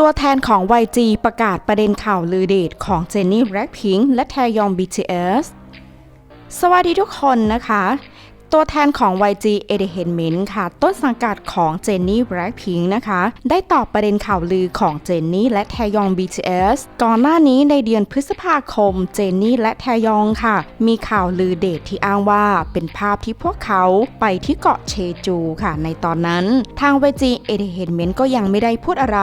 ตัวแทนของ YG ประกาศประเด็นข่าวลือเดทของเจนนี่แบล็คพิงและแทยอง BTS สวัสดีทุกคนนะคะ ตัวแทนของ YG Entertainment ค่ะ ต้นสังกัดของเจนนี่แบล็คพิงนะคะ ได้ตอบประเด็นข่าวลือของเจนนี่และแทยอง BTS ก่อนหน้านี้ในเดือนพฤษภาคม เจนนี่และแทยองค่ะ มีข่าวลือเดทที่อ้างว่าเป็นภาพที่พวกเขาไปที่เกาะเชจูค่ะ ในตอนนั้น ทาง YG Entertainment ก็ยังไม่ได้พูดอะไร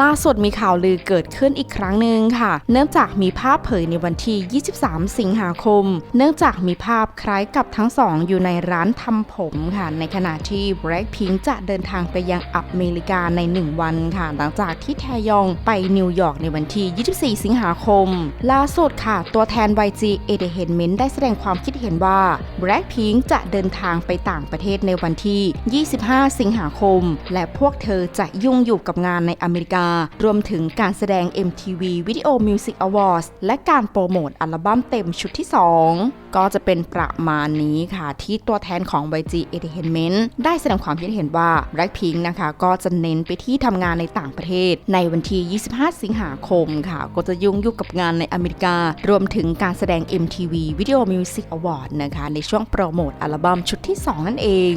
ล่าสุดมีข่าวลือเกิดขึ้นอีกครั้งหนึ่งค่ะ เนื่องจากมีภาพเผยในวันที่ 23 สิงหาคม เนื่องจากมีภาพคล้ายกับทั้งสองอยู่ในร้านทำผมค่ะ ในขณะที่ Blackpink จะเดินทางไปยังอเมริกาใน 1 วันค่ะ หลังจากที่แทยองไปนิวยอร์กในวันที่ 24 สิงหาคม ล่าสุดค่ะ ตัวแทน YG Entertainment ได้แสดงความคิดเห็นว่า Blackpink จะเดินทางไปต่างประเทศในวันที่ 25 สิงหาคม และพวกเธอจะยุ่งอยู่กับงานในอเมริการวมถึงการแสดง MTV Video Music Awards และการโปรโมทอัลบั้มเต็มชุดที่ 2 ก็จะเป็นประมาณนี้ค่ะ ที่ตัวแทนของ YG Entertainment ได้แสดงความคิดเห็นว่า Blackpink นะคะก็จะเน้นไปที่ทำงานในต่างประเทศ ในวันที่ 25 สิงหาคมค่ะ ก็จะยุ่งยุ่งกับงานในอเมริกา รวมถึงการแสดง MTV Video Music Award นะคะ ในช่วงโปรโมทอัลบั้มชุดที่ 2 นั่นเอง